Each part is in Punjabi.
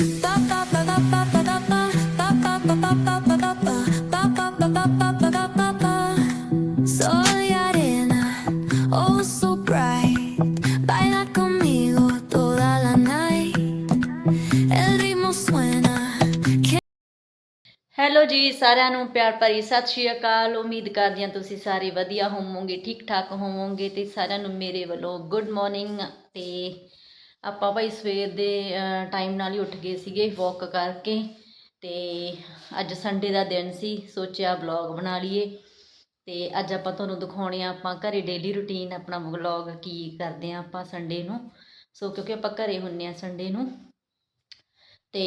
Soy arena, oh so bright. Baila conmigo toda la night. El ritmo suena. Hello ਜੀ ਸਾਰਿਆਂ ਨੂੰ ਪਿਆਰ ਭਰੀ ਸਤਿ ਸ਼੍ਰੀ ਅਕਾਲ ਉਮੀਦ ਕਰਦੀ ਹਾਂ ਤੁਸੀਂ ਸਾਰੇ ਵਧੀਆ ਹੋਵੋਗੇ ਠੀਕ ਠਾਕ ਹੋਵੋਗੇ ਤੇ ਸਾਰਿਆਂ ਨੂੰ ਮੇਰੇ ਵੱਲੋਂ ਗੁੱਡ ਮਾਰਨਿੰਗ ਤੇ ਆਪਾਂ ਭਾਈ ਸਵੇਰ ਦੇ ਟਾਈਮ ਨਾਲ ਹੀ ਉੱਠ ਗਏ ਸੀਗੇ ਵਾਕ ਕਰਕੇ ਤੇ ਅੱਜ ਸੰਡੇ ਦਾ ਦਿਨ ਸੀ, ਸੋਚਿਆ ਵਲੌਗ ਬਣਾ ਲਈਏ। ਤੇ ਅੱਜ ਆਪਾਂ ਤੁਹਾਨੂੰ ਦਿਖਾਉਣੇ ਆ ਆਪਾਂ ਘਰੇ ਡੇਲੀ ਰੁਟੀਨ ਆਪਣਾ ਵਲੌਗ ਕੀ ਕਰਦੇ ਆ ਆਪਾਂ ਸੰਡੇ ਨੂੰ। ਸੋ ਕਿਉਂਕਿ ਆਪਾਂ ਘਰੇ ਹੁੰਨੇ ਆ ਸੰਡੇ ਨੂੰ। ਤੇ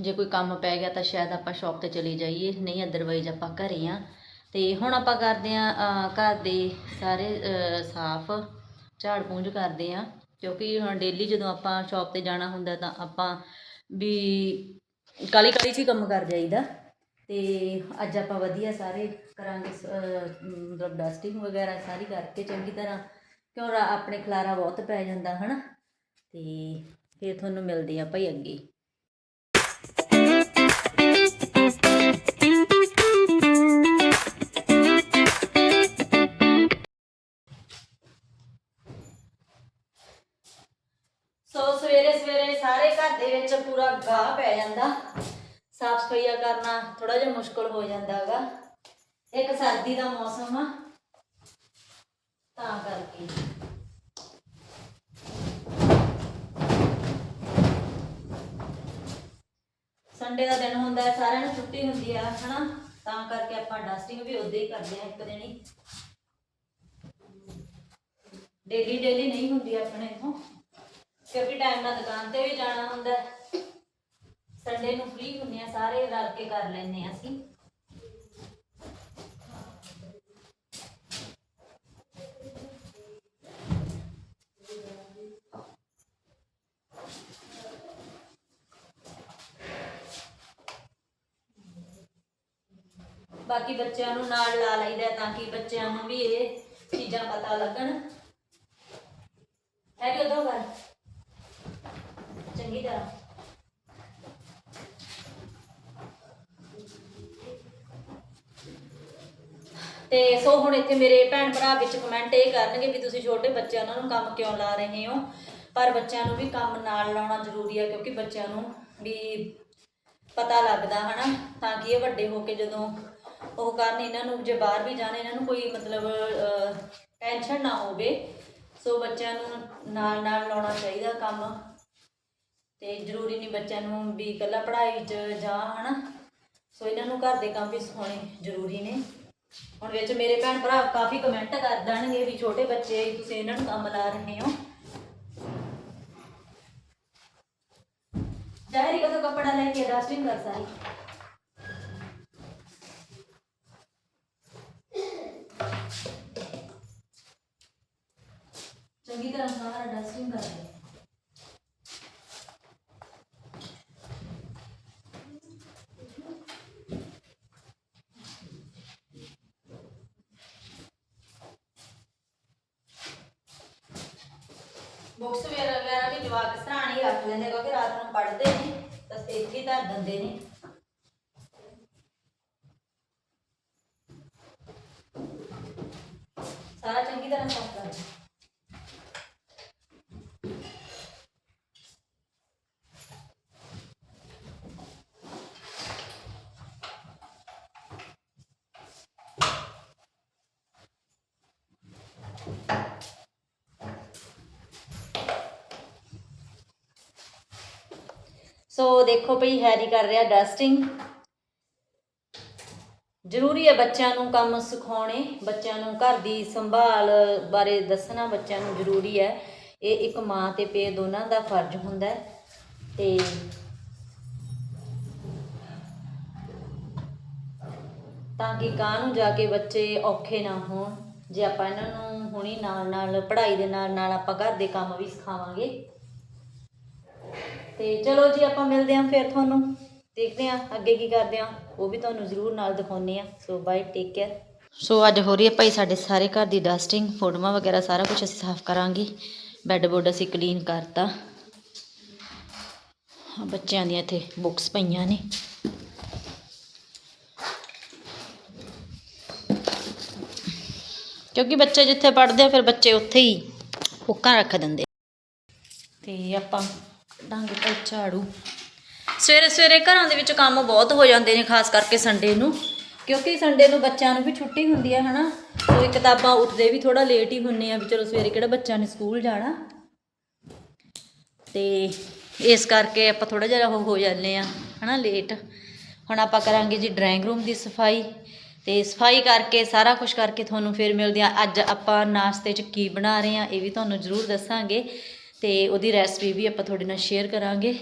ਜੇ ਕੋਈ ਕੰਮ ਪੈ ਗਿਆ ਤਾਂ ਸ਼ਾਇਦ ਆਪਾਂ ਸ਼ਾਪ ਤੇ ਚਲੇ ਜਾਈਏ, ਨਹੀਂ ਅਦਰਵਾਈਜ਼ ਆਪਾਂ ਘਰੇ ਆ। ਤੇ ਹੁਣ ਆਪਾਂ ਕਰਦੇ ਆ ਘਰ ਦੇ ਸਾਰੇ ਸਾਫ਼ ਝਾੜ ਪੂੰਝ ਕਰਦੇ ਆ। ਕਿਉਂਕਿ ਹੁਣ ਡੇਲੀ ਜਦੋਂ ਆਪਾਂ ਸ਼ਾਪ ਤੇ ਜਾਣਾ ਹੁੰਦਾ ਤਾਂ ਆਪਾਂ ਵੀ ਕਾਲੀ ਕਾਲੀ 'ਚ ਹੀ ਕੰਮ ਕਰ ਜਾਈਦਾ। ਤੇ ਅੱਜ ਆਪਾਂ ਵਧੀਆ ਸਾਰੇ ਕਰਾਂਗੇ ਮਤਲਬ ਡਸਟਿੰਗ ਵਗੈਰਾ ਸਾਰੀ ਕਰਕੇ ਚੰਗੀ ਤਰ੍ਹਾਂ ਕਿਉਂ ਰਾ- ਆਪਣੇ ਖਲਾਰਾ ਬਹੁਤ ਪੈ ਜਾਂਦਾ, ਹਨਾ? ਤੇ ਫਿਰ ਤੁਹਾਨੂੰ ਮਿਲਦੇ ਆ ਭਾਈ ਅੱਗੇ। ਦੇ ਵਿੱਚ ਪੂਰਾ ਗਾਹ ਪੈ ਜਾਂਦਾ। ਸਾਫ਼ ਸਫਾਈਆ ਕਰਨਾ ਥੋੜਾ ਜਿਹਾ ਮੁਸ਼ਕਲ ਹੋ ਜਾਂਦਾ ਹੈਗਾ ਇੱਕ ਸਰਦੀ ਦਾ ਮੌਸਮ ਆ, ਤਾਂ ਕਰਕੇ। ਸੰਡੇ ਦਾ ਦਿਨ ਹੁੰਦਾ ਹੈ, ਸਾਰਿਆਂ ਨੂੰ ਛੁੱਟੀ ਹੁੰਦੀ ਆ, ਹਨਾ? ਤਾਂ ਕਰਕੇ ਆਪਾਂ ਡਸਟਿੰਗ ਵੀ ਉਦੋਂ ਹੀ ਕਰਦੇ ਆ ਇੱਕ ਦਿਨ ਹੀ। ਡੇਲੀ ਡੇਲੀ ਨਹੀਂ ਹੁੰਦੀ ਆਪਣੇ ਤੋਂ ਕਿਉਂਕਿ ਟਾਈਮ ਨਾਲ ਦੁਕਾਨ ਤੇ ਵੀ ਜਾਣਾ ਹੁੰਦਾ ਸੰਡੇ ਨੂੰ ਫ੍ਰੀ ਹੁੰਨੇ ਆ ਸਾਰੇ ਰਲ ਕੇ ਕਰ ਲੈਨੇ ਆ ਅਸੀਂ। ਬਾਕੀ ਬੱਚਿਆਂ ਨੂੰ ਨਾਲ ਲਾ ਲਈਦਾ ਤਾਂ ਕਿ ਬੱਚਿਆਂ ਨੂੰ ਵੀ ਇਹ ਚੀਜ਼ਾਂ ਪਤਾ ਲੱਗਣ ਹੈ ਕਿ ਉਦੋਂ ਕਰ ਚੰਗੀ ਤਰ੍ਹਾਂ ਤੇ ਸੋ ਮੇਰੇ ਭੈਣ ਭਰਾ ਵਿੱਚ ਕਮੈਂਟ ਇਹ ਕਰਨਗੇ ਵੀ ਤੁਸੀਂ ਛੋਟੇ ਬੱਚਿਆਂ ਨੂੰ ਕੰਮ ਕਿਉਂ ਲਾ ਰਹੇ ਹੋ? ਪਰ ਬੱਚਿਆਂ ਨੂੰ ਵੀ ਕੰਮ ਨਾਲ ਲਾਉਣਾ ਜ਼ਰੂਰੀ ਹੈ ਕਿਉਂਕਿ ਬੱਚਿਆਂ ਨੂੰ ਵੀ ਪਤਾ ਲੱਗਦਾ, ਹਨਾ? ਤਾਂ ਕਿ ਇਹ ਵੱਡੇ ਹੋ ਕੇ ਜਦੋਂ ਉਹ ਕਰਨ, ਇਹਨਾਂ ਨੂੰ ਜੇ ਬਾਹਰ ਵੀ ਜਾਣ, ਇਹਨਾਂ ਨੂੰ ਕੋਈ ਮਤਲਬ ਟੈਨਸ਼ਨ ਨਾ ਹੋਵੇ। ਸੋ ਬੱਚਿਆਂ ਨੂੰ ਨਾਲ ਨਾਲ ਲਾਉਣਾ ਚਾਹੀਦਾ ਕੰਮ। ਤੇ ਜ਼ਰੂਰੀ ਨਹੀਂ ਬੱਚਿਆਂ ਨੂੰ ਵੀ ਇਕੱਲਾ ਪੜ੍ਹਾਈ 'ਚ ਜਾਂ, ਹਨਾ? ਸੋ ਇਹਨਾਂ ਨੂੰ ਘਰ ਦੇ ਕੰਮ ਵੀ ਸਿਖਾਉਣੇ ਜ਼ਰੂਰੀ ਨੇ। ਹੁਣ ਵਿੱਚ ਮੇਰੇ ਭੈਣ ਭਰਾ ਕਾਫੀ ਕਮੈਂਟ ਕਰ ਦੇਣਗੇ ਵੀ ਛੋਟੇ ਬੱਚੇ ਤੁਸੀਂ ਇਹਨਾਂ ਨੂੰ ਕੰਮ ਲਾ ਰਹੇ ਹੋ। ਜਾਹਰੀ ਕਦੋਂ ਕੱਪੜਾ ਲੈ ਕੇ ਡਸਟਿੰਗ ਕਰ ਸਾਰੀ ਚੰਗੀ ਤਰ੍ਹਾਂ ਸਾਰਾ ਡਸਟਿੰਗ ਕਰ ਦੇ ਬੁੱਕਸ ਵਗੈਰਾ ਵਗੈਰਾ ਵੀ ਜਵਾਕ ਸਰਾਣੀ ਹੀ ਰੱਖ ਲੈਂਦੇ ਕਿਉਂਕਿ ਰਾਤ ਨੂੰ ਪੜ੍ਹਦੇ ਨੇ ਤਾਂ ਇੱਥੇ ਹੀ ਧਰ ਦਿੰਦੇ ਨੇ ਸਾਰਾ ਚੰਗੀ ਤਰ੍ਹਾਂ ਸਾਫ਼ ਕਰ ਦੇ ਸੋ ਦੇਖੋ ਭਈ ਹੈਰੀ ਕਰ ਰਿਹਾ ਡਸਟਿੰਗ ਜ਼ਰੂਰੀ ਹੈ ਬੱਚਿਆਂ ਨੂੰ ਕੰਮ ਸਿਖਾਉਣੇ, ਬੱਚਿਆਂ ਨੂੰ ਘਰ ਦੀ ਸੰਭਾਲ ਬਾਰੇ ਦੱਸਣਾ ਬੱਚਿਆਂ ਨੂੰ ਜ਼ਰੂਰੀ ਹੈ। ਇਹ ਇੱਕ ਮਾਂ ਤੇ ਪੇ ਦੋਨਾਂ ਦਾ ਫਰਜ਼ ਹੁੰਦਾ ਹੈ ਤੇ ਤਾਂ ਕਿ ਗਾਂ ਨੂੰ ਜਾ ਕੇ ਬੱਚੇ ਔਖੇ ਨਾ ਹੋਣ, ਜੇ ਆਪਾਂ ਇਹਨਾਂ ਨੂੰ ਹੁਣੀ ਨਾਲ ਨਾਲ ਪੜ੍ਹਾਈ ਦੇ ਨਾਲ ਨਾਲ ਆਪਾਂ ਘਰ ਦੇ ਕੰਮ ਵੀ ਸਿਖਾਵਾਂਗੇ। ਤੇ ਚਲੋ ਜੀ ਆਪਾਂ ਮਿਲਦੇ ਹਾਂ ਫਿਰ ਤੁਹਾਨੂੰ, ਦੇਖਦੇ ਹਾਂ ਅੱਗੇ ਕੀ ਕਰਦੇ ਹਾਂ। ਉਹ ਵੀ ਤੁਹਾਨੂੰ ਜ਼ਰੂਰ ਨਾਲ ਦਿਖਾਉਣੇ ਆ ਸੋ ਬਾਏ ਟੇਕ ਕੇਅਰ ਸੋ ਅੱਜ ਹੋ ਰਹੀ ਹੈ ਭਾਈ ਸਾਡੇ ਸਾਰੇ ਘਰ ਦੀ ਡਸਟਿੰਗ ਫੋਟੋਆਂ ਵਗੈਰਾ ਸਾਰਾ ਕੁਝ ਅਸੀਂ ਸਾਫ਼ ਕਰਾਂਗੇ। ਬੈੱਡ ਬੋਰਡ ਅਸੀਂ ਕਲੀਨ ਕਰਤਾ। ਬੱਚਿਆਂ ਦੀਆਂ ਇੱਥੇ ਬੁੱਕਸ ਪਈਆਂ ਨੇ। ਕਿਉਂਕਿ ਬੱਚੇ ਜਿੱਥੇ ਪੜ੍ਹਦੇ ਆ, ਫਿਰ ਬੱਚੇ ਉੱਥੇ ਹੀ ਬੁੱਕਾਂ ਰੱਖ ਦਿੰਦੇ ਤੇ ਆਪਾਂ ਡਾਂਗੇ ਭਾਈ ਝਾੜੂ। ਸਵੇਰੇ ਸਵੇਰੇ ਘਰਾਂ ਦੇ ਵਿੱਚ ਕੰਮ ਬਹੁਤ ਹੋ ਜਾਂਦੇ ਨੇ, ਖਾਸ ਕਰਕੇ ਸੰਡੇ ਨੂੰ, ਕਿਉਂਕਿ ਸੰਡੇ ਨੂੰ ਬੱਚਿਆਂ ਨੂੰ ਵੀ ਛੁੱਟੀ ਹੁੰਦੀ ਹੈ, ਹਨਾ? ਸੋ ਕਿਤਾਬਾਂ ਉੱਠਦੇ ਵੀ ਥੋੜਾ ਲੇਟ ਹੀ ਹੁੰਨੇ ਆ ਵੀ ਚਲੋ ਸਵੇਰੇ ਕਿਹੜਾ ਬੱਚਿਆਂ ਨੇ ਸਕੂਲ ਜਾਣਾ। ਤੇ ਇਸ ਕਰਕੇ ਆਪਾਂ ਥੋੜਾ ਜਿਹਾ ਉਹ ਹੋ ਜਾਂਦੇ ਆ ਹਨਾ ਲੇਟ ਹੁਣ ਆਪਾਂ ਕਰਾਂਗੇ ਜੀ ਡਰਾਇੰਗ ਰੂਮ ਦੀ ਸਫ਼ਾਈ। ਤੇ ਸਫ਼ਾਈ ਕਰਕੇ, ਸਾਰਾ ਕੁਝ ਕਰਕੇ ਤੁਹਾਨੂੰ ਫਿਰ ਮਿਲਦੇ ਆ ਅੱਜ ਆਪਾਂ ਨਾਸ਼ਤੇ 'ਚ ਕੀ ਬਣਾ ਰਹੇ ਆ ਇਹ ਵੀ ਤੁਹਾਨੂੰ ਜ਼ਰੂਰ ਦੱਸਾਂਗੇ। ਤੇ ਉਹਦੀ ਰੈਸਪੀ ਵੀ ਆਪਾਂ ਤੁਹਾਡੇ ਨਾਲ ਸ਼ੇਅਰ ਕਰਾਂਗੇ।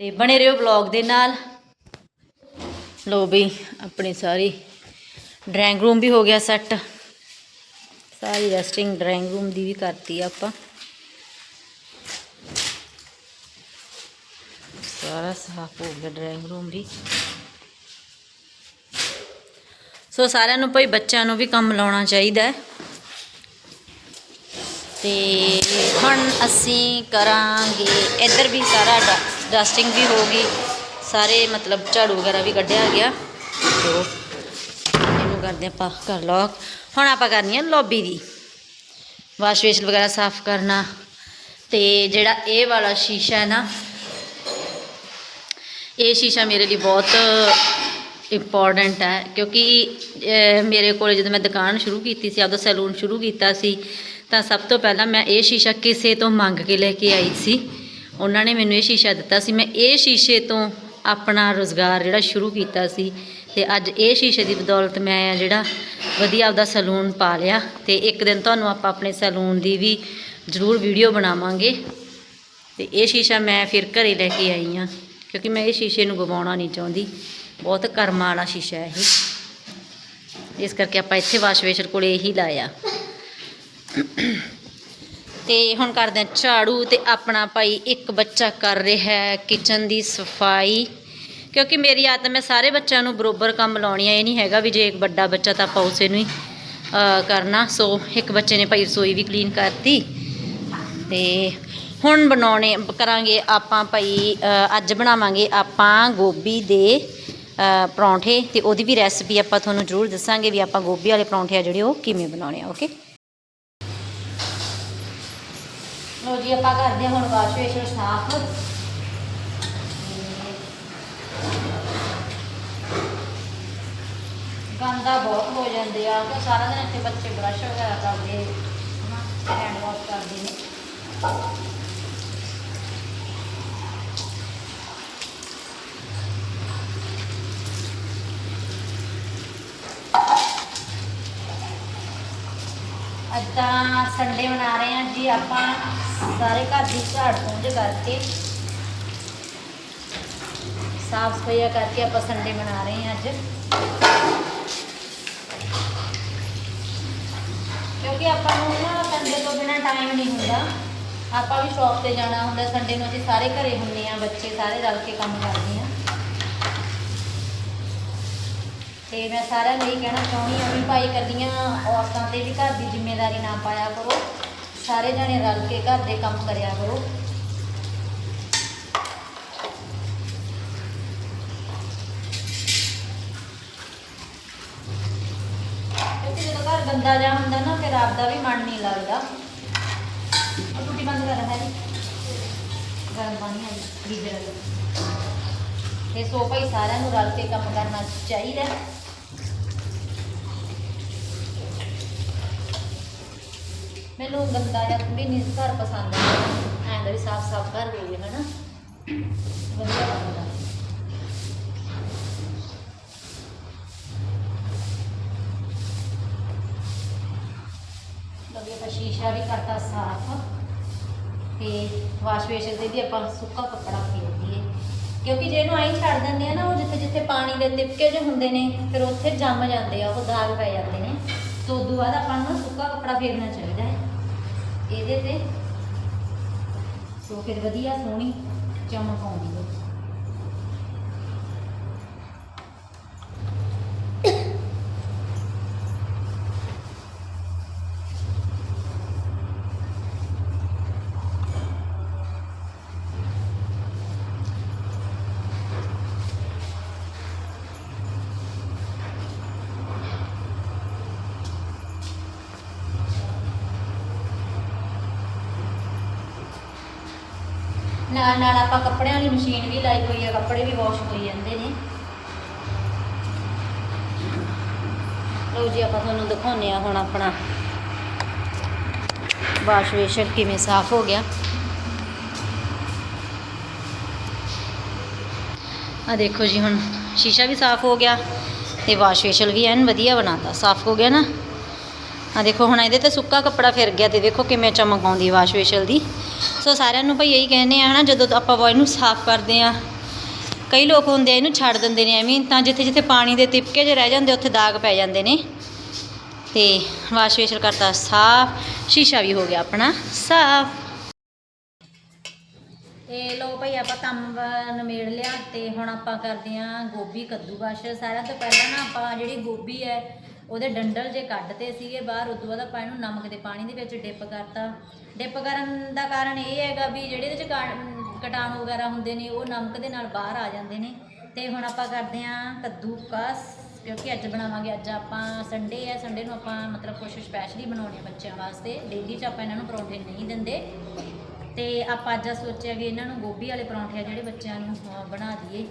ਤੇ ਬਣੇ ਰਹੋ ਵਲੌਗ ਦੇ ਨਾਲ। ਲੋ ਵੀ ਆਪਣੀ ਸਾਰੀ ਡਰਾਇੰਗ ਰੂਮ ਵੀ ਹੋ ਗਿਆ ਸੈੱਟ ਸਾਰੀ ਰੈਸਟਿੰਗ ਡਰਾਇੰਗ ਰੂਮ ਦੀ ਵੀ ਕਰਤੀ ਆਪਾਂ। ਸਾਰਾ ਸਾਫ਼ ਹੋ ਗਿਆ ਡਰਾਇੰਗ ਰੂਮ ਵੀ। ਸੋ ਸਾਰਿਆਂ ਨੂੰ ਭਾਈ ਬੱਚਿਆਂ ਨੂੰ ਵੀ ਕੰਮ ਲਾਉਣਾ ਚਾਹੀਦਾ ਹੈ। ਤੇ ਹੁਣ ਅਸੀਂ ਕਰਾਂਗੇ ਇੱਧਰ ਵੀ ਸਾਰਾ ਡਸਟਿੰਗ ਵੀ ਹੋ ਗਈ, ਸਾਰੇ ਮਤਲਬ ਝਾੜੂ ਵਗੈਰਾ ਵੀ ਕੱਢਿਆ ਗਿਆ। ਤੋ ਇਹਨੂੰ ਕਰਦੇ ਆਪਾਂ ਕਰ ਲਓ ਹੁਣ ਆਪਾਂ ਕਰਨੀ ਹੈ ਲੌਬੀ ਦੀ। ਵਾਸ਼ ਵੇਸਲ ਵਗੈਰਾ ਸਾਫ਼ ਕਰਨਾ। ਤੇ ਜਿਹੜਾ ਇਹ ਵਾਲਾ ਸ਼ੀਸ਼ਾ ਹੈ ਨਾ, ਇਹ ਸ਼ੀਸ਼ਾ ਮੇਰੇ ਲਈ ਬਹੁਤ ਇੰਪੋਰਟੈਂਟ ਹੈ, ਕਿਉਂਕਿ ਮੇਰੇ ਕੋਲ ਜਦੋਂ ਮੈਂ ਦੁਕਾਨ ਸ਼ੁਰੂ ਕੀਤੀ ਸੀ, ਆਪਦਾ ਸੈਲੂਨ ਸ਼ੁਰੂ ਕੀਤਾ ਸੀ, ਤਾਂ ਸਭ ਤੋਂ ਪਹਿਲਾਂ ਮੈਂ ਇਹ ਸ਼ੀਸ਼ਾ ਕਿਸੇ ਤੋਂ ਮੰਗ ਕੇ ਲੈ ਕੇ ਆਈ ਸੀ। ਉਹਨਾਂ ਨੇ ਮੈਨੂੰ ਇਹ ਸ਼ੀਸ਼ਾ ਦਿੱਤਾ ਸੀ। ਮੈਂ ਇਹ ਸ਼ੀਸ਼ੇ ਤੋਂ ਆਪਣਾ ਰੋਜ਼ਗਾਰ ਜਿਹੜਾ ਸ਼ੁਰੂ ਕੀਤਾ ਸੀ ਤੇ ਅੱਜ ਇਹ ਸ਼ੀਸ਼ੇ ਦੀ ਬਦੌਲਤ ਮੈਂ ਜਿਹੜਾ ਵਧੀਆ ਆਪਦਾ ਸੈਲੂਨ ਪਾ ਲਿਆ ਤੇ ਇੱਕ ਦਿਨ ਤੁਹਾਨੂੰ ਆਪਾਂ ਆਪਣੇ ਸੈਲੂਨ ਦੀ ਵੀ ਜ਼ਰੂਰ ਵੀਡੀਓ ਬਣਾਵਾਂਗੇ। ਤੇ ਇਹ ਸ਼ੀਸ਼ਾ ਮੈਂ ਫਿਰ ਘਰੇ ਲੈ ਕੇ ਆਈ ਹਾਂ ਕਿਉਂਕਿ ਮੈਂ ਇਹ ਸ਼ੀਸ਼ੇ ਨੂੰ ਗਵਾਉਣਾ ਨਹੀਂ ਚਾਹੁੰਦੀ। ਬਹੁਤ ਕਰਮਾਂ ਵਾਲਾ ਸ਼ੀਸ਼ਾ ਹੈ ਇਹ। ਇਸ ਕਰਕੇ ਆਪਾਂ ਇੱਥੇ ਵਾਸ਼ ਵੇਸ਼ਰ ਕੋਲੇ ਇਹੀ ਲਾਇਆ। ਤੇ ਹੁਣ ਕਰਦੇ ਹਾਂ ਝਾੜੂ ਤੇ ਆਪਣਾ ਭਾਈ ਇੱਕ ਬੱਚਾ ਕਰ ਰਿਹਾ ਹੈ ਕਿਚਨ ਦੀ ਸਫ਼ਾਈ। ਕਿਉਂਕਿ ਮੇਰੀ ਆਦਤ ਮੈਂ ਸਾਰੇ ਬੱਚਿਆਂ ਨੂੰ ਬਰੋਬਰ ਕੰਮ ਲਾਉਣੀ ਆ ਇਹ ਨਹੀਂ ਹੈਗਾ ਵੀ ਜੇ ਇੱਕ ਵੱਡਾ ਬੱਚਾ ਤਾਂ ਆਪਾਂ ਉਸੇ ਨੂੰ ਹੀ ਕਰਨਾ। ਸੋ ਇੱਕ ਬੱਚੇ ਨੇ ਭਾਈ ਰਸੋਈ ਵੀ ਕਲੀਨ ਕਰਤੀ। ਤੇ ਹੁਣ ਬਣਾਉਣੇ, ਕਰਾਂਗੇ ਆਪਾਂ ਭਾਈ ਅੱਜ ਬਣਾਵਾਂਗੇ ਆਪਾਂ ਗੋਭੀ ਦੇ ਪਰੌਂਠੇ। ਤੇ ਉਹਦੀ ਵੀ ਰੈਸਪੀ ਆਪਾਂ ਤੁਹਾਨੂੰ ਜ਼ਰੂਰ ਦੱਸਾਂਗੇ ਵੀ ਆਪਾਂ ਗੋਭੀ ਵਾਲੇ ਪਰੌਂਠੇ ਆ ਜਿਹੜੇ, ਉਹ ਕਿਵੇਂ ਬਣਾਉਣੇ ਆ ਓਕੇ ਲੋ ਜੀ, ਆਪਾਂ ਕਰਦੇ ਹੁਣ ਵਾਸ਼ ਵੇਸ਼ ਸਾਫ਼। ਗੰਦਾ ਬਹੁਤ ਹੋ ਜਾਂਦੇ ਆ ਕਿ ਸਾਰਾ ਦਿਨ ਇੱਥੇ ਬੱਚੇ ਬਰਸ਼ ਵਗੈਰਾ ਕਰਦੇ ਹਨਾ ਹੈਂਡ ਵਾਸ਼ ਕਰਦੇ ਨੇ। ਅੱਜ ਤਾਂ ਸੰਡੇ ਮਨਾ ਰਹੇ ਹਾਂ ਜੀ, ਆਪਾਂ ਸਾਰੇ ਘਰ ਦੀ ਝਾੜ ਪੂੰਝ ਕਰਕੇ, ਸਾਫ਼ ਸਫਾਈਆਂ ਕਰਕੇ ਆਪਾਂ ਸੰਡੇ ਮਨਾ ਰਹੇ ਹਾਂ ਅੱਜ। ਕਿਉਂਕਿ ਆਪਾਂ ਨੂੰ ਨਾ ਸੰਡੇ ਤੋਂ ਬਿਨਾ ਟਾਈਮ ਨਹੀਂ ਹੁੰਦਾ। ਆਪਾਂ ਵੀ ਸ਼ੌਪ ਤੇ ਜਾਣਾ ਹੁੰਦਾ ਸੰਡੇ ਨੂੰ ਅਸੀਂ ਸਾਰੇ ਘਰੇ ਹੁੰਨੇ ਆ ਬੱਚੇ ਸਾਰੇ ਰਲ ਕੇ ਕੰਮ ਕਰਦੇ ਆ ਤੇ ਮੈਂ ਸਾਰਿਆਂ ਨੂੰ ਇਹ ਕਹਿਣਾ ਚਾਹੁੰਦੀ ਹਾਂ ਵੀ ਭਾਈ ਕਰਦੀਆਂ ਔਰਤਾਂ ਤੇ ਵੀ ਘਰ ਦੀ ਜ਼ਿੰਮੇਵਾਰੀ ਨਾ ਪਾਇਆ ਕਰੋ। ਸਾਰੇ ਜਣੇ ਰਲ ਕੇ ਘਰ ਦੇ ਕੰਮ ਕਰਿਆ ਕਰੋ। ਕਿਉਂਕਿ ਜਦੋਂ ਘਰ ਗੰਦਾ ਜਾ ਹੁੰਦਾ ਨਾ, ਫਿਰ ਆਪਦਾ ਵੀ ਮਨ ਨਹੀਂ ਲੱਗਦਾ। ਉਹ ਟੁੱਟੀ ਬੰਦ ਕਰ, ਹੈ ਜੀ। ਗਰਮ ਪਾਣੀ ਆ ਗੀਜ਼ਰ ਤੇ ਸੋ ਭਾਈ ਸਾਰਿਆਂ ਨੂੰ ਰਲ ਕੇ ਕੰਮ ਕਰਨਾ ਚਾਹੀਦਾ। ਮੈਨੂੰ ਗੰਦਾ ਜਾਂ ਵੀ ਨਹੀਂ ਘਰ ਪਸੰਦ ਹੈ ਐਂ ਦਾ ਵੀ ਸਾਫ਼ ਸਾਫ਼ ਘਰ ਹੋਵੇ ਹਨਾ? ਵਧੀਆ ਲੱਗਦਾ। ਲਗੇ ਆਪਾਂ ਸ਼ੀਸ਼ਾ ਵੀ ਕਰਤਾ ਸਾਫ਼। ਤੇ ਵਾਸ਼ ਬੇਸ਼ਨ ਤੇ ਵੀ ਆਪਾਂ ਸੁੱਕਾ ਕੱਪੜਾ ਫੇਰ ਦਈਏ ਕਿਉਂਕਿ ਜੇ ਇਹਨੂੰ ਐਂ ਛੱਡ ਦਿੰਦੇ ਆ ਨਾ, ਉਹ ਜਿੱਥੇ ਜਿੱਥੇ ਪਾਣੀ ਦੇ ਤਿਪਕੇ ਜਿਹੇ ਹੁੰਦੇ ਨੇ, ਫਿਰ ਉੱਥੇ ਜੰਮ ਜਾਂਦੇ ਆ, ਉਹ ਦਾਗ ਪੈ ਜਾਂਦੇ ਨੇ। ਸੋ ਉਦੋਂ ਬਾਅਦ ਆਪਾਂ ਨੂੰ ਨਾ ਸੁੱਕਾ ਕੱਪੜਾ ਫੇਰਨਾ ਚਾਹੀਦਾ। ਇਹਦੇ ਤੇ ਸੋ ਫਿਰ ਵਧੀਆ ਸੋਹਣੀ ਚਮਕ ਆਉਂਦੀ ਹੈ ਨਾਲ ਨਾਲ ਆਪਾਂ ਕੱਪੜਿਆਂ ਵਾਲੀ ਮਸ਼ੀਨ ਵੀ ਲਾਈ ਹੋਈ ਹੈ ਕੱਪੜੇ ਵੀ ਵਾਸ਼ ਹੋਈ ਜਾਂਦੇ ਨੇ। ਲਓ ਜੀ, ਆਪਾਂ ਤੁਹਾਨੂੰ ਦਿਖਾਉਂਦੇ ਆ ਹੁਣ ਆਪਣਾ ਵਾਸ਼ ਵੇਸ਼ਨ ਕਿਵੇਂ ਸਾਫ਼ ਹੋ ਗਿਆ। ਆ ਦੇਖੋ ਜੀ, ਹੁਣ ਸ਼ੀਸ਼ਾ ਵੀ ਸਾਫ਼ ਹੋ ਗਿਆ ਤੇ ਵਾਸ਼ ਵੇਸ਼ਨ ਵੀ ਐਨ ਵਧੀਆ ਬਣਾਤਾ, ਸਾਫ਼ ਹੋ ਗਿਆ ਨਾ। ਆ ਦੇਖੋ, ਹੁਣ ਇਹਦੇ ਤੇ ਸੁੱਕਾ ਕੱਪੜਾ ਫਿਰ ਗਿਆ ਤੇ ਦੇਖੋ ਕਿਵੇਂ ਚਮਕ ਆਉਂਦੀ ਵਾਸ਼ ਵੇਸ਼ਨ ਦੀ। ਸੋ ਸਾਰਿਆਂ ਨੂੰ ਭਾਈ ਇਹੀ ਕਹਿੰਦੇ ਆ, ਹਨਾ, ਜਦੋਂ ਆਪਾਂ ਵਾਸ਼ ਨੂੰ ਸਾਫ਼ ਕਰਦੇ ਆ, ਕਈ ਲੋਕ ਹੁੰਦੇ ਆ ਇਹਨੂੰ ਛੱਡ ਦਿੰਦੇ ਨੇ, ਐਵੇਂ ਤਾਂ ਜਿੱਥੇ ਜਿੱਥੇ ਪਾਣੀ ਦੇ ਤਿਪਕੇ ਜਿਹੇ ਰਹਿ ਜਾਂਦੇ, ਉੱਥੇ ਦਾਗ ਪੈ ਜਾਂਦੇ ਨੇ। ਤੇ ਵਾਸ਼ ਵੇਸ਼ਨ ਕਰਤਾ ਸਾਫ਼, ਸ਼ੀਸ਼ਾ ਵੀ ਹੋ ਗਿਆ ਆਪਣਾ ਸਾਫ਼। ਤੇ ਲੋ ਭਾਈ ਆਪਾਂ ਕੰਮ ਨਮੇੜ ਲਿਆ, ਤੇ ਹੁਣ ਆਪਾਂ ਕਰਦੇ ਆਂ ਗੋਭੀ ਕੱਦੂਕਸ਼। ਸਾਰਿਆਂ ਤੋਂ ਪਹਿਲਾਂ ਨਾ ਆਪਾਂ ਜਿਹੜੀ ਗੋਭੀ ਹੈ ਉਹਦੇ ਡੰਡਲ ਜੇ ਕੱਢਤੇ ਸੀਗੇ ਬਾਹਰ, ਉਦੋਂ ਬਾਅਦ ਆਪਾਂ ਇਹਨੂੰ ਨਮਕ ਦੇ ਪਾਣੀ ਦੇ ਵਿੱਚ ਡਿਪ ਕਰਤਾ। ਡਿਪ ਕਰਨ ਦਾ ਕਾਰਨ ਇਹ ਹੈਗਾ ਵੀ ਜਿਹੜੇ ਇਹਦੇ ਚ ਕਾ- ਕੀਟਾਣੂ ਵਗੈਰਾ ਹੁੰਦੇ ਨੇ, ਉਹ ਨਮਕ ਦੇ ਨਾਲ ਬਾਹਰ ਆ ਜਾਂਦੇ ਨੇ। ਤੇ ਹੁਣ ਆਪਾਂ ਕਰਦੇ ਆਂ ਕੱਦੂਕਸ ਕਿਉਂਕਿ ਅੱਜ ਬਣਾਵਾਂਗੇ, ਅੱਜ ਆਪਾਂ ਸੰਡੇ ਹੈ, ਸੰਡੇ ਨੂੰ ਆਪਾਂ ਮਤਲਬ ਕੁਛ ਸਪੈਸ਼ਲੀ ਬਣਾਉਣੇ ਬੱਚਿਆਂ ਵਾਸਤੇ। ਡੇਲੀ ਚ ਆਪਾਂ ਇਹਨਾਂ ਨੂੰ ਪਰੌਂਠੇ ਨਹੀਂ ਦਿੰਦੇ। ਤੇ ਆਪਾਂ ਅੱਜ ਸੋਚਿਆ ਕਿ ਇਹਨਾਂ ਨੂੰ ਗੋਭੀ ਵਾਲੇ ਪਰੌਂਠੇ ਆ ਜਿਹੜੇ ਬੱਚਿਆਂ ਨੂੰ ਬਣਾ ਦਈਏ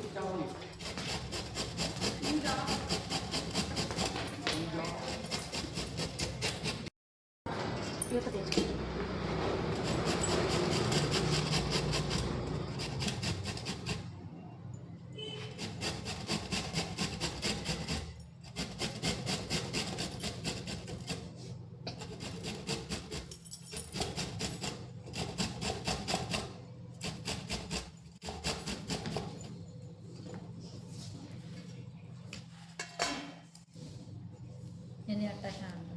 ਇਹਨੇ ਆਟਾ ਛਾਣ ਦਾ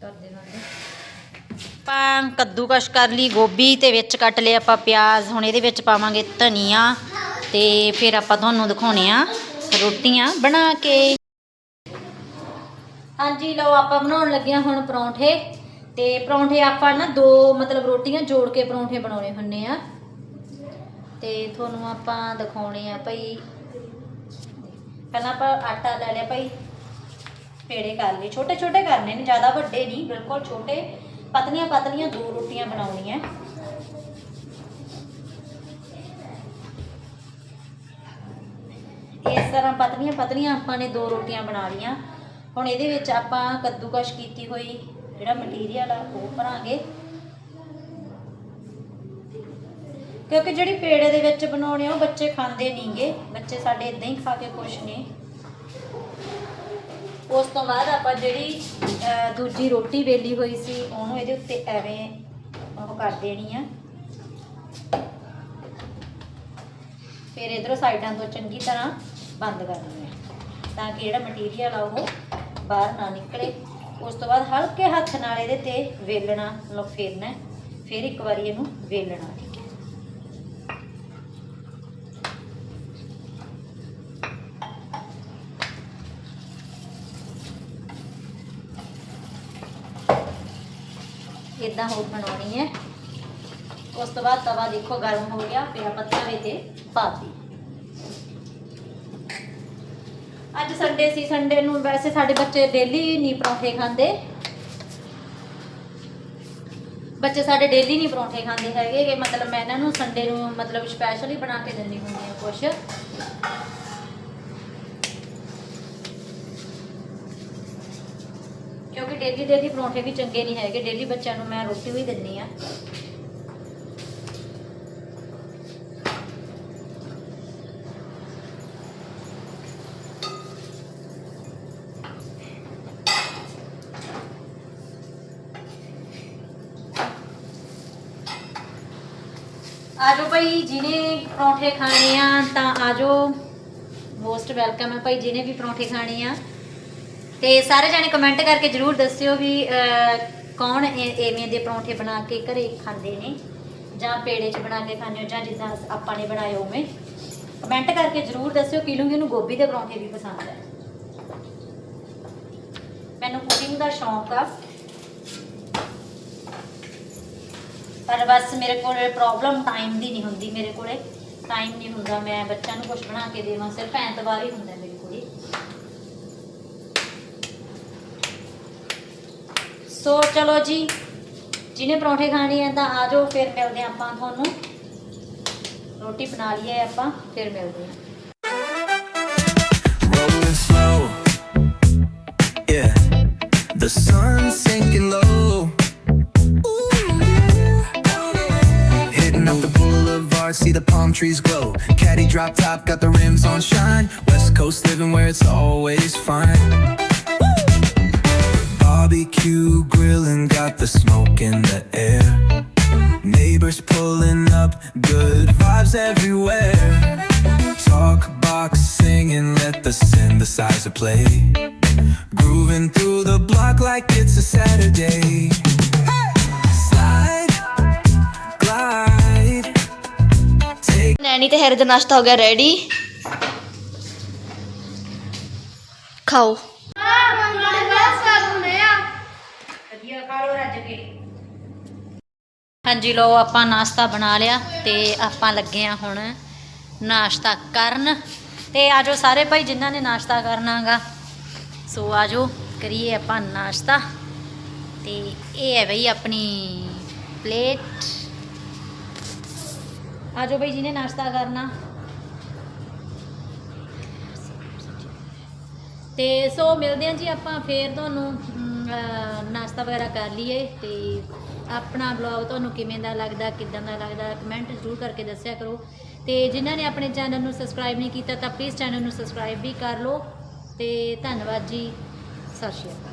ਕਰ ਦੇਵਾਂਗੇ ਆਪਾਂ ਕੱਦੂਕਸ਼ ਕਰ ਲਈ, ਗੋਭੀ ਤੇ ਵਿੱਚ ਕੱਟ ਲਿਆ ਆਪਾਂ ਪਿਆਜ਼, ਹੁਣ ਇਹਦੇ ਵਿੱਚ ਪਾਵਾਂਗੇ ਧਨੀਆ ਤੇ ਫਿਰ ਆਪਾਂ ਤੁਹਾਨੂੰ ਦਿਖਾਉਣੇ ਆ ਰੋਟੀਆਂ ਬਣਾ ਕੇ। ਹਾਂਜੀ, ਲਓ ਆਪਾਂ ਬਣਾਉਣ ਲੱਗੇ ਹਾਂ ਹੁਣ ਪਰੌਂਠੇ ਤੇ ਪਰੌਂਠੇ ਆਪਾਂ ਨਾ ਦੋ ਮਤਲਬ ਰੋਟੀਆਂ ਜੋੜ ਕੇ ਪਰੌਂਠੇ ਬਣਾਉਣੇ ਹੁੰਨੇ ਆ। ਤੇ ਤੁਹਾਨੂੰ ਆਪਾਂ ਦਿਖਾਉਣੇ ਆ ਭਾਈ, ਪਹਿਲਾਂ ਆਪਾਂ ਆਟਾ ਲੈ ਲਿਆ ਭਾਈ, ਪੇੜੇ ਕਰ ਲਏ। ਛੋਟੇ ਛੋਟੇ ਕਰਨੇ ਨੇ, ਜ਼ਿਆਦਾ ਵੱਡੇ ਨਹੀਂ, ਬਿਲਕੁਲ ਛੋਟੇ। ਪਤਲੀਆਂ ਪਤਲੀਆਂ ਦੋ ਰੋਟੀਆਂ ਬਣਾਉਣੀਆਂ। ਇਸ ਤਰ੍ਹਾਂ ਪਤਲੀਆਂ ਪਤਲੀਆਂ ਆਪਾਂ ਨੇ ਦੋ ਰੋਟੀਆਂ ਬਣਾ ਲਈਆਂ। ਹੁਣ ਇਹਦੇ ਵਿੱਚ ਆਪਾਂ ਕੱਦੂਕਸ਼ ਕੀਤੀ ਹੋਈ ਜਿਹੜਾ ਮਟੀਰੀਅਲ ਆ ਉਹ ਭਰਾਂਗੇ। ਕਿਉਂਕਿ ਜਿਹੜੀ ਪੇੜੇ ਦੇ ਵਿੱਚ ਬਣਾਉਣੇ ਆ, ਉਹ ਬੱਚੇ ਖਾਂਦੇ ਨਹੀਂਗੇ। ਬੱਚੇ ਸਾਡੇ ਇਦਾਂ ਹੀ ਖਾ ਕੇ ਖੁਸ਼ ਨੇ। ਉਸ ਤੋਂ ਬਾਅਦ ਆਪਾਂ ਜਿਹੜੀ ਦੂਜੀ ਰੋਟੀ ਵੇਲੀ ਹੋਈ ਸੀ, ਉਹਨੂੰ ਇਹਦੇ ਉੱਤੇ ਐਵੇਂ ਉਹ ਕਰ ਦੇਣੀ ਆ। ਫਿਰ ਇਧਰੋਂ ਸਾਈਡਾਂ ਤੋਂ ਚੰਗੀ ਤਰ੍ਹਾਂ ਬੰਦ ਕਰ ਦੇਣੀ ਆ, ਤਾਂ ਕਿ ਜਿਹੜਾ ਮਟੀਰੀਅਲ ਆ ਉਹ ਬਾਹਰ ਨਾ ਨਿਕਲੇ। ਉਸ ਤੋਂ ਬਾਅਦ ਹਲਕੇ ਹੱਥ ਨਾਲ ਇਹਦੇ ਤੇ ਵੇਲਣਾ ਲੋ ਫੇਰਨਾ, ਫਿਰ ਇੱਕ ਵਾਰੀ ਇਹਨੂੰ ਵੇਲਣਾ। ਇਦਾਂ ਹੋਰ ਬਣਾਉਣੀ ਹੈ? ਉਸ ਤੋਂ ਬਾਅਦ ਤਵਾ ਦੇਖੋ ਗਰਮ ਹੋ ਗਿਆ, ਫਿਰ ਆਪਾਂ ਤਵੇ ਤੇ ਪਾਤੀ ਅੱਜ ਸੰਡੇ ਸੀ ਸੰਡੇ ਨੂੰ ਵੈਸੇ ਸਾਡੇ ਬੱਚੇ ਡੇਲੀ ਨਹੀਂ ਪਰੌਂਠੇ ਖਾਂਦੇ। ਬੱਚੇ ਸਾਡੇ ਡੇਲੀ ਨਹੀਂ ਪਰੌਂਠੇ ਖਾਂਦੇ ਹੈਗੇ ਕਿ ਮਤਲਬ ਮੈਂ ਇਹਨਾਂ ਨੂੰ ਸੰਡੇ ਨੂੰ ਮਤਲਬ ਸਪੈਸ਼ਲੀ ਬਣਾ ਕੇ ਦਿੰਦੀ ਹੁੰਦੀ ਹਾਂ ਕੁਛ ਕਿਉਂਕਿ ਡੇਲੀ ਡੇਲੀ ਪਰੌਂਠੇ ਵੀ ਚੰਗੇ ਨਹੀਂ ਹੈਗੇ, ਡੇਲੀ ਬੱਚਿਆਂ ਨੂੰ ਮੈਂ ਰੋਟੀ ਵੀ ਦਿੰਦੀ ਆ। ਆਜੋ ਭਾਈ ਜਿਹਨੇ ਪਰੌਂਠੇ ਖਾਣੇ ਆ ਤਾਂ ਆਜੋ। ਮੋਸਟ ਵੈਲਕਮ ਹੈ ਭਾਈ ਜਿਹਨੇ ਵੀ ਪਰੌਂਠੇ ਖਾਣੇ ਆ। ਤੇ ਸਾਰੇ ਜਾਣੇ ਕਮੈਂਟ ਕਰਕੇ ਜਰੂਰ ਦੱਸਿਓ ਵੀ ਅਹ, ਕੌਣ ਐਵੇਂ ਦੇ ਪਰੌਂਠੇ ਬਣਾ ਕੇ ਘਰੇ ਖਾਂਦੇ ਨੇ ਜਾਂ ਪੇੜੇ 'ਚ ਬਣਾ ਕੇ ਖਾਂਦੇ ਹੋ ਜਾਂ ਜਿੱਦਾਂ ਆਪਾਂ ਨੇ ਬਣਾਏ ਉਵੇਂ। ਕਮੈਂਟ ਕਰਕੇ ਜਰੂਰ ਦੱਸਿਓ ਕਿਹਨੂੰ ਕਿਹਨੂੰ ਗੋਭੀ ਦੇ ਪਰੌਂਠੇ ਵੀ ਪਸੰਦ ਹੈ ਮੈਨੂੰ ਕੁਕਿੰਗ ਦਾ ਸ਼ੌਂਕ ਆ। ਪਰ ਬਸ ਮੇਰੇ ਕੋਲ ਪ੍ਰੋਬਲਮ ਟਾਈਮ ਦੀ ਨਹੀਂ ਹੁੰਦੀ ਮੇਰੇ ਕੋਲੇ ਟਾਈਮ ਨਹੀਂ ਹੁੰਦਾ ਮੈਂ ਬੱਚਿਆਂ ਨੂੰ ਕੁਝ ਬਣਾ ਕੇ ਦੇਵਾਂ ਸਿਰਫ ਐਤਵਾਰ ਹੀ ਹੁੰਦਾ ਮੇਰੇ ਕੋਲੇ ਸੋ ਚਲੋ ਜੀ ਜਿਹਨੇ ਪਰੌਂਠੇ ਖਾਣੇ ਆ ਤਾਂ ਆ ਜਾਓ ਫਿਰ ਮਿਲਦੇ ਹਾਂ ਆਪਾਂ ਤੁਹਾਨੂੰ ਰੋਟੀ ਬਣਾ ਲਈਏ ਆਪਾਂ ਫਿਰ ਮਿਲਦੇ ਹਾਂ rolling slow. Yeah, the sun's sinking low. Hitting up the boulevard, see the palm trees glow. Caddy drop top, got the rims on shine. West Coast living where it's always fine. barbecue grilling, got the smoke in the air. Neighbors pulling up, good vibes everywhere. Talk box singing, let the synthesizer play. Grooving through the block like it's a Saturday. ਹਾਂਜੀ ਲੋ ਆਪਾਂ ਨਾਸ਼ਤਾ ਬਣਾ ਲਿਆ ਤੇ ਆਪਾਂ ਲੱਗੇ ਆ ਹੁਣ ਨਾਸ਼ਤਾ ਕਰਨ। ਤੇ ਆਜੋ ਸਾਰੇ ਭਾਈ ਜਿਨ੍ਹਾਂ ਨੇ ਨਾਸ਼ਤਾ ਕਰਨਾਗਾ ਸੋ ਆਜੋ, ਕਰੀਏ ਆਪਾਂ ਨਾਸ਼ਤਾ। ਤੇ ਇਹ ਹੈ ਬਈ ਆਪਣੀ ਪਲੇਟ। ਆਜੋ ਬਈ ਜਿਹਨੇ ਨਾਸ਼ਤਾ ਕਰਨਾ। ਤੇ ਸੋ ਮਿਲਦੇ ਹਾਂ ਜੀ ਆਪਾਂ ਫੇਰ ਤੁਹਾਨੂੰ। ਨਾਸ਼ਤਾ ਵਗੈਰਾ ਕਰ ਲਈਏ ਤੇ ਆਪਣਾ ਬਲੌਗ ਤੁਹਾਨੂੰ ਕਿਵੇਂ ਦਾ ਲੱਗਦਾ, ਕਿੱਦਾਂ ਦਾ ਲੱਗਦਾ ਕਮੈਂਟ ਜ਼ਰੂਰ ਕਰਕੇ ਦੱਸਿਆ ਕਰੋ। ਤੇ ਜਿਨ੍ਹਾਂ ਨੇ ਆਪਣੇ ਚੈਨਲ ਨੂੰ ਸਬਸਕ੍ਰਾਈਬ ਨਹੀਂ ਕੀਤਾ ਤਾਂ ਪਲੀਜ਼ ਚੈਨਲ ਨੂੰ ਸਬਸਕ੍ਰਾਈਬ ਵੀ ਕਰ ਲਓ। ਤੇ ਧੰਨਵਾਦ ਜੀ। ਸਤਿ ਸ਼੍ਰੀ ਅਕਾਲ।